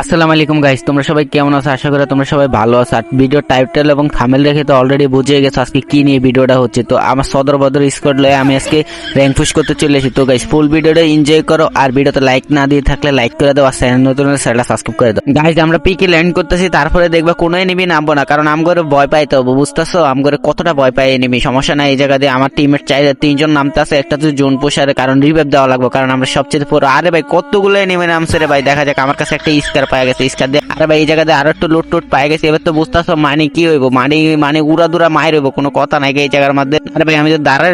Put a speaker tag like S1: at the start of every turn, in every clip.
S1: আসসালামু আলাইকুম গাইস তোমরা সবাই কেমন আছো? আশা করি তোমরা সবাই ভালো আছো। আর ভিডিও টাইটেল এবং থামেল দেখে তো অলরেডি বুঝে গেছো আজকে কি নিয়ে ভিডিওটা হচ্ছে। তো আমার সদর বদর স্কোয়াড লয়ে আমি আজকে র্যাঙ্ক পুশ করতে চলে এসেছি। তো গাইস ফুল ভিডিওটা এনজয় করো আর ভিডিওতে লাইক না দিয়ে থাকলে লাইক করে দাও আর চ্যানেল নতুন চ্যানেলটা সাবস্ক্রাইব করে দাও। গাইস আমরা পিকে ল্যান্ড করতেছি, তারপরে দেখবা কোনো এনিমি নামবো না, কারণ আমগরে ভয় পাইতে হবে বুঝতেছো? আমগরে কতটা ভয় পাই এনিমি সমস্যা নাই এই জায়গা দিয়ে। আমার টিমের চাই তিনজন নামতে আছে একটা তো জোন পোষারে কারণ রিভাইভ দেওয়া লাগবে, কারণ আমরা সবচেয়ে পুরো আরে ভাই, কতগুলো এনিমি নামছে রে ভাই? দেখা যাক, আমার কাছে একটা স্কার পাওয়া গেছে, স্কার দিয়ে। আরে ভাই, এই জায়গাতে আরও একটু লুট টুট পাই গেছে, এবার তো বুঝতেছো মানে কি হইব? মানে মানে উড়া দুরা মায়ের হইব, কোনো কথা নাই এই জায়গার মধ্যে? আরে ভাই, আমি তো দাঁড়ায়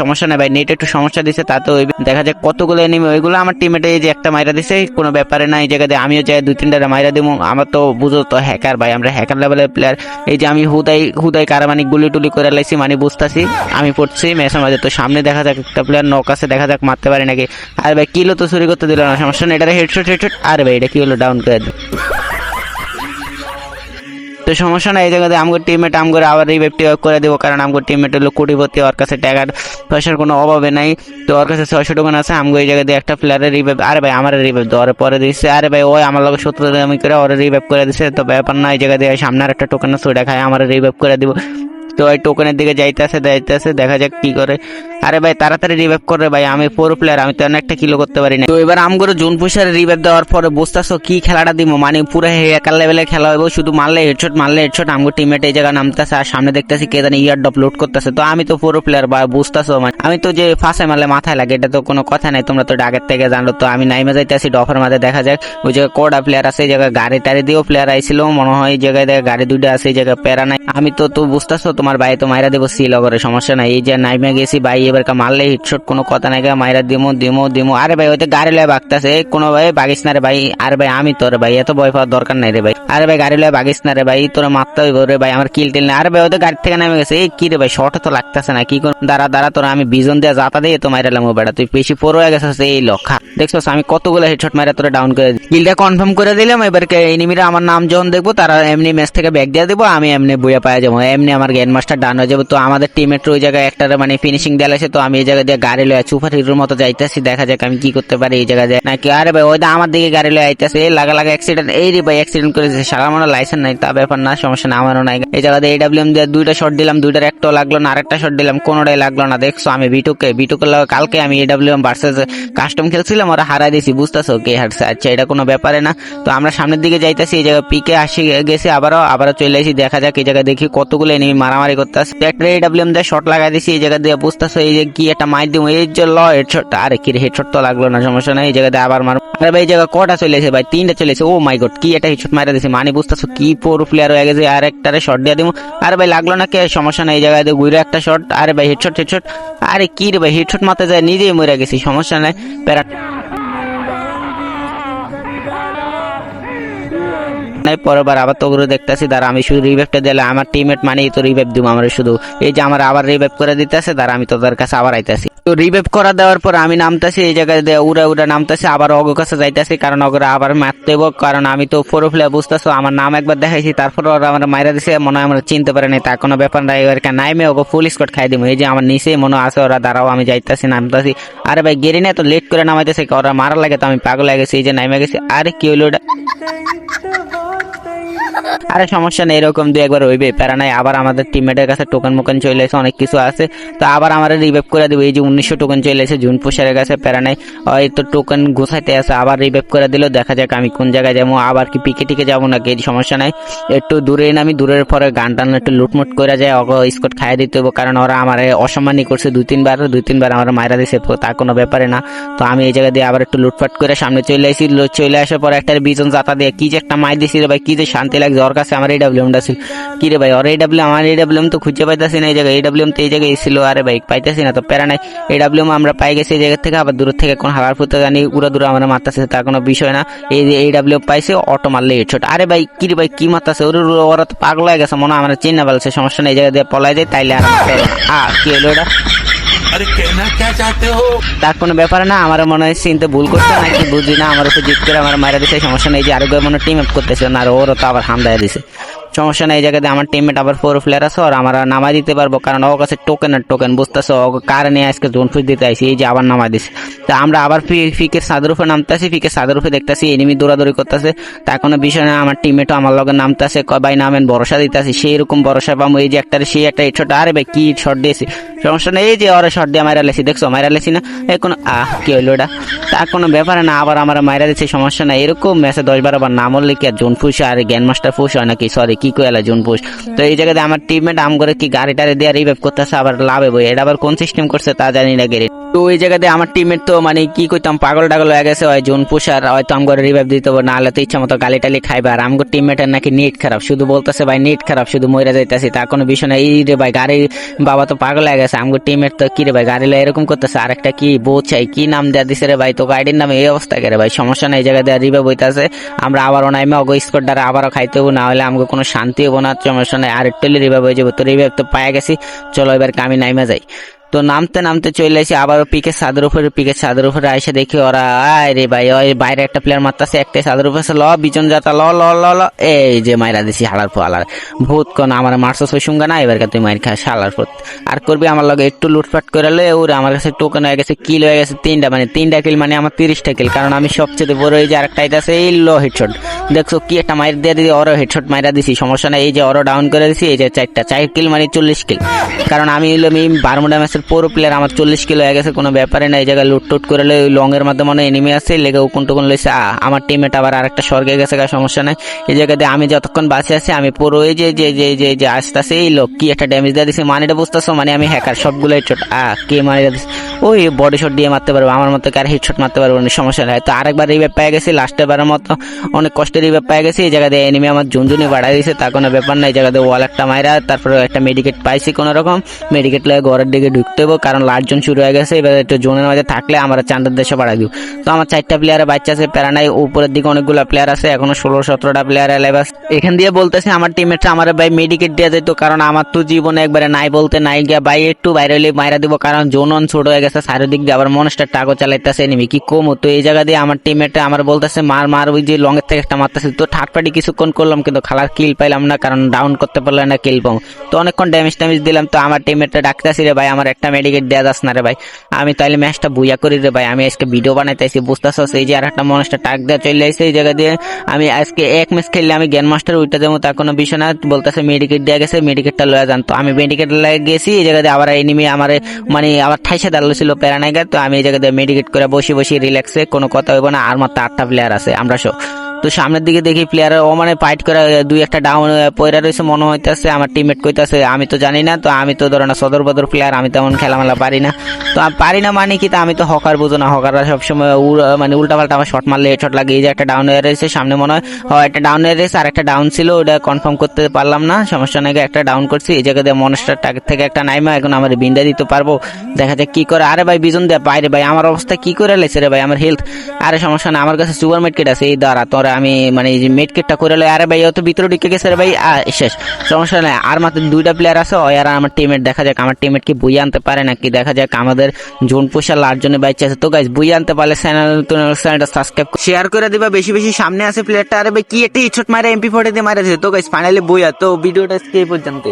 S1: সমস্যা নাই ভাই নেট একটু সমস্যা দিছে, তাতে হইবে। দেখা যাক কতগুলো এনিমি ওইগুলো আমার টিমেটে এই যে একটা মাইরা দিছে, কোনো ব্যাপারে না এই জায়গাতে আমিও চাই দুই, তিনটা মাইরা দিব। আমার তো বুঝো তো হ্যাকার ভাই, আমরা হ্যাকার লেভেলের প্লেয়ার এই যে আমি হুদাই হুদাই কারা মানে গুলি টুলি করে লাইছি মানে বুঝতাছি, আমি পড়ছি, ম্যাচের মাঝে। তো সামনে দেখা যাক একটা প্লেয়ার নক আছে, দেখা যাক মারতে পারি নাকি। আরে ভাই কিলো তো চুরি করতে দিল না, সমস্যা নেই এটা হেডশট হেডশট আরে ভাই, এটা কি হলো? ডাউন তো সমস্যা নাই, এই জায়গাতে আমগো টিমমেট আমগো আবার রিভাইভ টিভাইভ করে দেবো, কারণ আমগো টিমমেট হলো কোটিপতি, ওর কাছে টাকার পয়সার কোনো অভাবে নাই। তো ওর কাছে ছয়শো টাকা আছে, আমগো এই জায়গাতে একটা প্লেয়ারের রিভাইভ আরে ভাই, আমার রিভাইভ দেওয়ার পরে দিচ্ছে আরে ভাই, ওই আমার লগে সত্তর আমি করে ওর রিভাইভ করে দিছে। তো ব্যাপার না, এই জায়গাতে সামনে আর একটা টোকেন আছে ওটা খায়, আমার রিভাইভ করে দিব। তো ওই টোকেনের দিকে যাইতেছে যাইতেছে, দেখা যাক কি করে। আরে ভাই, তাড়াতাড়ি রিভাইভ করে ভাই, আমি ফোর প্লেয়ার আমি তো একটা কিলো করতে পারি না তো এবার আমগুলো জোন পুষারে রিভাইভ দেওয়ার পরে বুঝতেছো কি খেলাটা দিব মানে পুরো একার লেভেলে খেলা হইব, শুধু মারলে হেডশট মারলে হেডশট আমগো টিমমেট এই জায়গা নামতেছে, আর সামনে দেখতেছি কে জানি ইয়ার ডপ লোড করতেছে। তো আমি তো পুরো প্লেয়ার বা বুঝতেছো মানে। আমি তো যে ফাঁসে মারলে মাথায় লাগে, এটা তো কোনো কথা নাই, তোমরা তো আগের থেকে জানো, তো আমি নাইমে যাইতেছি, ডফের মাঝে দেখা যাক। ওই জায়গায় কোডা প্লেয়ার আছে, এই জায়গায় গাড়ি টাড়ি দিয়েও প্লেয়ার আইছিল, মনে হয় এই জায়গায় গাড়ি দুইটা আছে, এই জায়গায় প্যারা নাই। আমি তো তো বুঝতেছো তোমার ভাই তো মাইরা দেবো সি লগরে সমস্যা নাই। এই যে নাইমে গেছি, ভাই এবার মারলে হিটশট কোনো কথা নাই মাইরা দিমো দিমো দিমো। আরে ভাই, ওইতে গাড়ি লয়ে বাগতাছে। কোনো ভাই বাগিস না রে ভাই। আরে ভাই, আমি তোর ভাই, এত ভয় পাওয়ার দরকার নাই রে ভাই। আরে ভাই, গাড়ি লয়ে বাগিস না রে ভাই, তোর মারতে হইব রে ভাই, আমার কিল টিল না আরে ভাই ওদের গাড়ি থেকে নামে গেছে। এই কি রে ভাই শর্ট তো লাগতেছে না, কি কোন দাঁড়া দাঁড়া, তোর আমি বিজন দিয়ে যাতা দিয়ে তো মাইরালাম ও বেটা তুই বেশি পর হয়ে গেছিস এই লক্ষা। দেখছস, আমি কতগুলো হেডশট মারা তোরা ডাউন করে কিলটা কনফার্ম করে দিলাম এবার এনিমিরা আমার নাম যখন দেখব, তারা এমনি ম্যাচ থেকে ব্যাক দিয়ে দেবো, আমি এমনি বইয়া পাওয়া যাব। এমনি আমার গ্যান্ড মাস্টার ডান হয়ে যাব। তো আমাদের টিমের ওই জায়গায় একটা মানে ফিনিশিং দেওয়া আছে তো আমি এই জায়গায় দিয়ে গাড়ি লয়ে সুপার হিরোর মতো যাইতেছি, দেখা যাক আমি কি করতে পারি এই জায়গায় যায় নাকি, আরে ভাই ওইটা আমার দিকে গাড়ি লয়ে আইতেছে লাগা লাগা অ্যাক্সিডেন্ট এই রে ভাই অ্যাক্সিডেন্ট করেছে। সারা মনে লাইসেন্স নাই, তা ব্যাপার না, সমস্যা না, আমারও নাই। এই জায়গাতে এডাব্লিউএম দিয়ে দুইটা শট দিলাম, দুইটার একটাও লাগল না, আরেকটা শট দিলাম, কোনোটাই লাগল না। দেখছ, আমি বিটুকে বিটুকে কালকে আমি এডাব্লিউএম ভার্সেস কাস্টম খেলছিলাম, ওরা হারাই দিছি, বুঝতেছো? কে হারছে? আচ্ছা এটা কোনো ব্যাপারে না। তো আমরা সামনের দিকে যাইতেছি, এই জায়গায় পিকে আসি, গেছি আবারও আবারও চলে আসি, দেখা যাক এই জায়গায় দেখি কতগুলো এনিমি মারামারি করতেছে। একটা এডাব্লিউএম দিয়ে শট লাগাই দিছি, এই জায়গা দিয়ে বুঝতেছো, এই যে কি একটা মাইর দিব এই যে ল হেডশট আরে কি হেডশট তো লাগল না, সমস্যা নাই, এই জায়গাতে আবার মারো আরে ভাই, এই জায়গা কটা চলেছে ভাই? তিনটা চলেছে ও মাই গড কি একটা হেডশট মারা দিছে মানে বুঝতেছো কি পুরো প্লেয়ার হয়ে গেছে, আর একটারে শট দিয়ে দিব আরে ভাই, লাগল না কে? সমস্যা নাই, এই জায়গায় দিয়ে ঘুরে একটা শট আরে ভাই হেডশট হেডশট আরে কি রে ভাই হেডশট মারতে যায়, নিজেই মরে গেছি, সমস্যা নাই। প্যারা নাই, পরের বার আবার তোগুলো দেখতেছি, দাঁড়া, আমি শুধু রিভাইভটা দিলে আমার টিমমেট মানেই তো রিভাইভ দিব আমার শুধু। এই যে আমার আবার রিভাইভ করে দিতেছে, দাঁড়া, আমি তোদের কাছে আবার আইতাছি। তো রিভাইভ করা দেওয়ার পর আমি নামতাছি, এই জায়গায় উড়া উড়া নামতাছি, আবার অগ কাছে যাইতাছি, কারণ অগরা আবার মারতে কারণ আমি তো ফোর প্লেয়ার বুঝতেছো, আমার নাম একবার দেখাইছি, তারপর ওরা আমার মাইরা দিছে, মনে হয় আমরা চিনতে পারে নাই, তা কোনো ব্যাপার নাই, এবার নাইমে ওকে ফুল স্কট খাই দিব এই যে আমার নিচেই মনে আছে ওরা, দাঁড়াও, আমি যাইতাছি, নামতাছি। আরে ভাই, গেরি না তো লেট করে নামাইতেছে, ওরা মারা লাগে তো আমি পাগল হয়ে গেছি, এই যে নাইমে গেছি, আরে কি হলো আরে সমস্যা নেই, এরকম দুই একবার হইবে, প্যারা নাই, আবার আমাদের টিমমেটের কাছে টোকেন মোকেন চলে এসে অনেক কিছু আছে। তো আবার আমার রিভাইভ করে দেবো, এই যে উনিশশো টোকেন চলে এসে জুন পোষারের কাছে, প্যারা নাই। ওই তো টোকেন গোছাইতে আছে, আবার রিভাইভ করে দিল, দেখা যাক আমি কোন জায়গায় যাব, আবার কি পিকে টিকে যাব নাকি, এই সমস্যা নাই। একটু দূরে নামি দূরের পরে গান টান একটু লুটমুট করে যায় অগ স্কট খাইয়ে দিতে হবে কারণ ওরা আমার অসম্মানই করছে, দুই তিনবার দুই তিনবার আমার মায়েরা দিছে, তো কোনো ব্যাপারে না। তো আমি এই জায়গা দিয়ে আবার একটু লুটপাট করে সামনে চলে আসি চলে আসার পর একটা বিজন জাতা দিয়ে কি যে একটা মাই দিছি রে ভাই, কি যে শান্তি লাগছে, ওর কাছে আমার এই এডাব্লিউমটা ছিল। কি রে ভাই, ওর এডাব্লিউ আমার এই এডাব্লিউম তো খুঁজে পাইতেছি না এই জায়গায়। এই এডাব্লিউম তো এই জায়গায় ছিল, আরে ভাই, পাইতাছি না, তো প্যারা নাই। এডাব্লিউম আমরা পাই গেছি এই জায়গা থেকে, আবার দূর থেকে কোন হালার ফুটতে জানি, উড়া দূরে আমরা মারতেছে, তার কোনো বিষয় না। এই যে এই ডাব্লিউ পাইছে, অটো মারলে হেডশট আরে ভাই, কি রে ভাই, কি মারতাছে? ওর, ওরা তো পাগল হয়ে গেছে, মনে হয় আমার চিন্তা বলছে সমস্যা নেই, এই জায়গা দিয়ে পলাই যায়, তাইলে আর কি হলো এটা?
S2: अरे कहना क्या चाहते हो
S1: তার কোনো ব্যাপার না আমার মনে হয় চিনতে ভুল করছে নাকি বুঝি না আমার উপর জিত করে আমার মারা দিছে সমস্যা নেই যে আরেকবার মনে টিম আপ করতেছে না আর ওরও তো আবার হামদায় দিছে সমস্যা নাই, এই জায়গাতে আমার টিমমেট আবার ফোর প্লেয়ার আছে আর আমরা নামাই দিতে পারব, কারণ ওর কাছে টোকেন আর টোকেন বুঝতেছো? ও কার নিয়ে আজকে জোন ফুজ দিতে আইসি এই যে আবার নামাই দিছে। তা আমরা আবার ফি- ফিকের সাদের উপরে নামতেছি ফিকের সাদের উপরে দেখতেছি এনিমি দৌড়াদৌড়ি করতেছে। তা কোনো বিষয় না, আমার টিমমেটও আমার লগে নামতেছে ভাই নামেন, ভরসা দিতেছি সেই রকম ভরসা পাবো এই যে একটা সেই একটা ছোট আরে ভাই, কি শট দিয়েছি? সমস্যা নেই, এই যে ওরা শট দিয়ে মাইরা লেছি, দেখছ? মাইরা লেছি না? এই কোনো, আহ, কি হইল এটা? তা কোনো ব্যাপার না, আবার আমরা মাইরা দিচ্ছে, সমস্যা নাই। এরকম ম্যাচে দশ বারো বার নাম হলে কি আর জোন ফুস আর জ্ঞান মাস্টার ফুস হয় নাকি? সরি কি কয়লা জুন পুষ? তো এই জায়গাতে আমার টিমমেট আম করে কি গাড়ি টাড়ি দিয়ে রিভাইভ করতেছে আবার লাভে বই। এটা আবার কোন সিস্টেম করছে তা জানি না গেরে। তো ওই জায়গাতে আমার টিমের তো মানে কি কইতাম, পাগল টাগল হয়ে গেছে, হয় জোন পুষ আর হয়তো আম করে রিভাইভ দিতে না হলে তো ইচ্ছা মতো গালি টালি খাইবে। আর আমগো টিমমেটের নাকি নেট খারাপ, শুধু বলতেছে, ভাই নেট খারাপ, শুধু মরে যাইতেছি, তা কোনো বিষয় না এই রে ভাই গাড়ি বাবা তো পাগল হয়ে গেছে, আমগো টিমের তো কি রে ভাই, গাড়ি এরকম করতেছে আর একটা কি বউ চাই, কি নাম দেয়া দিছে রে ভাই তো গাড়ির নামে এই অবস্থা করে ভাই, সমস্যা নাই, এই জায়গা দিয়ে রিভাইভ হইতাছে, আমরা আবারও নাইমে অগো স্কোর দ্বারা আবারও খাইতে হব না হলে আমাকে কোনো শান্তি হব না, সমস্যা নাই, আর একটু রিভাইভ হয়ে যাব। তো রিভাইভ তো পায়ে গেছি, চলো এবার আমি নাইমে যাই। তো নামতে নামতে চলে আসি আবার পিকের ছাদের উপরে পিকের ছাদের উপরে এসে দেখি ওরা, আয় রে ভাই, ওই বাইরে একটা প্লেয়ার মারতেছে, একটাই ছাদের উপরে। ল, বিজন যাতা, ল ল ল ল। এই যে মাইরা দিছি হালার ফলার ভূত কোন, আমার মারছস ওই সঙ্গে না? এবার তুই মাইর খা, শালার ফুট আর করবি আমার লগে একটু লুটপাট করে লয়ে ওরে আমার কাছে টোকেন হয়ে গেছে কিল হয়ে গেছে তিনটা মানে তিনটা কিল মানে আমার তিরিশটা কিল কারণ আমি সবচেয়ে বড় এই যে আরেকটা আছে, এই লো হেডশট দেখছ কি একটা মাইর দিয়ে দিদি ওরও হেডশট মাইরা দিছি, সমস্যা নাই, এই যে ওরও ডাউন করে দিছি, এই যে চারটা, চার কিল মানে চল্লিশ কিল কারণ আমি হলো আমি বারমুডা ম্যাচের পুরো প্লেয়ার আমার চল্লিশ কিলো হয়ে গেছে, কোনো ব্যাপারে না এই জায়গায় লুট টুট করে লই লং এর মাধ্যমে মনে এনিমি আছে লেগে উকুন টুকুন লইছে। আমার টিমেট আবার আরেকটা স্বর্গে গেছে সমস্যা নাই। এই জায়গাতে আমি যতক্ষণ বাঁচে আছি, আমি পুরো এই যে যে যে যে যে আসতেছে, এই লোক কি একটা ড্যামেজ দিয়ে দিছে মানিটা বুঝতেছো? মানে আমি হ্যাকার সবগুলো হেডশট আ, কে মারি দিছে ওই বডি শট দিয়ে মারতে পারব, আমার মতো কার হেডশট মারতে পারব না সমস্যা নাই। তো আরেকবার রিভাইভ পেয়ে গেছি লাস্টের বারের মতো অনেক কষ্টে রিভাইভ পেয়ে গেছি। এই জায়গাতে এনিমি আমার ঝুনঝুনি বাড়াই দিছে, তা কোনো ব্যাপার নাই। এই জায়গাতে ওয়াল একটা মাইরা, তারপরে একটা মেডিকেট পাইছি কোনো রকম মেডিকেট লাগে ঘরের দিকে ঢুকতে হব কারণ লাস্ট জন শুরু হয়ে গেছে, এবার একটু জোনের মাঝে থাকলে আমরা চান্দের দেশে বাড়াই দিব। তো আমার চারটা প্লেয়ারের বাচ্চা আছে, প্যারা নাই, উপরের দিকে অনেকগুলো প্লেয়ার আছে, এখনও ষোলো সতেরোটা প্লেয়ার এলাইবাস এখান দিয়ে বলতেছে, আমার টিমের আমার ভাই মেডিকেট দেওয়া যেত কারণ আমার তো জীবনে একবারে নাই বলতে নাই গিয়া ভাই একটু বাইরে হলে মাইরা দিব, কারণ জোন অন ছোট হয়ে গেছে, চারিদিক দিয়ে আবার মনস্টার টাকো চালাইতেছে নিবি কি কম? তো এই জায়গা দিয়ে আমার টিমেট আমার বলতেছে, মার মার, ওই যে লং এর থেকে একটা মারতেছে। তো থার্ড পার্টি কিছুক্ষণ করলাম, কিন্তু খালার কিল পাইলাম না, কারণ ডাউন করতে পারলাম না কিল পাবো। তো অনেকক্ষণ ড্যামেজ ট্যামেজ দিলাম, তো আমার টিমেটটা ডাকতেছি, রে ভাই, আমার একটা মেডিকেট দেওয়া যাস না রে ভাই। আমি তাইলে ম্যাচটা বুইয়া করি রে ভাই। আমি আজকে ভিডিও বানাইতেছি, বুঝতেছস? এই যে আর একটা মনস্টার টাক দেওয়া চলে আসছে এই জায়গা দিয়ে। আমি আজকে এক ম্যাচ খেললে আমি জ্ঞান মাস্টার উইটা দেবো, তার কোনো বিষয় না। বলতেছে মেডিকেট দেওয়া গেছে মেডিকেটটা লয়ে যান তো। আমি মেডিকেট লাগে গেছি, এই জায়গা দিয়ে আবার এনিমি আমার মানে আবার ঠাইসে দাঁড়াল ছিল প্যারানাইগার। তো আমি এই জায়গা দিয়ে মেডিকেট করে বসে বসে রিল্যাক্সে কোনো কথা হইব না। আর মাত্র আটটা প্লেয়ার আছে। আমরা সব তো সামনের দিকে দেখি প্লেয়ার ও মানে ফাইট করে দুই একটা ডাউন পয়রা রয়েছে মনে হইতেছে, আমার টিমমেট কইতাছে, আমি তো জানি না, তো আমি তো ধরো না সদর বদর প্লেয়ার আমি তেমন খেলামেলা পারি না। তো পারি না মানে কি, তা আমি তো হকার বুঝো না। হকাররা সবসময় মানে উল্টা পাল্টা আমার শট মারলে শট লাগে এই যে একটা ডাউন হয়ে রয়েছে, সামনে মনে হয় একটা ডাউন হয়ে রয়েছে, আর একটা ডাউন ছিল ওটা কনফার্ম করতে পারলাম না, সমস্যা নাই, একটা ডাউন করছি, এই জায়গা দিয়ে মনস্টার থেকে একটা নাইমা, এখন আমার বিন্দা দিতে পারব, দেখা যাক কি করে। আরে ভাই, বিজন দে, বাইরে ভাই, আমার অবস্থা কি করে লেছে রে ভাই, আমার হেলথ আরে সমস্যা না আমার কাছে সুপার মেডকেট আছে, এই দ্বারা তোরা আমি মানে যে মেডকেটটা করে লই আরে ভাই অত ভিতরে ঢুকে গেছে রে ভাই। আ, শেষ সমস্যা নাই। আর মাত্র দুইটা প্লেয়ার আছে ওই আর আমার টিমের দেখা যাক আমার টিমের কি বই আনতে পারে নাকি দেখা যাক আমাদের জোন পোষা লাট জন্য বাইচে আছে। তো গাইজ বই আনতে পারলে চ্যানেল চ্যানেলটা সাবস্ক্রাইব শেয়ার করে দিবা বেশি বেশি সামনে আছে প্লেয়ারটা আরে ভাই কি একটা ইচ্ছট মারে এমপি ফোর্টি দিয়ে মারা তো গাইজ ফাইনালি বই তো ভিডিওটা এই পর্যন্ত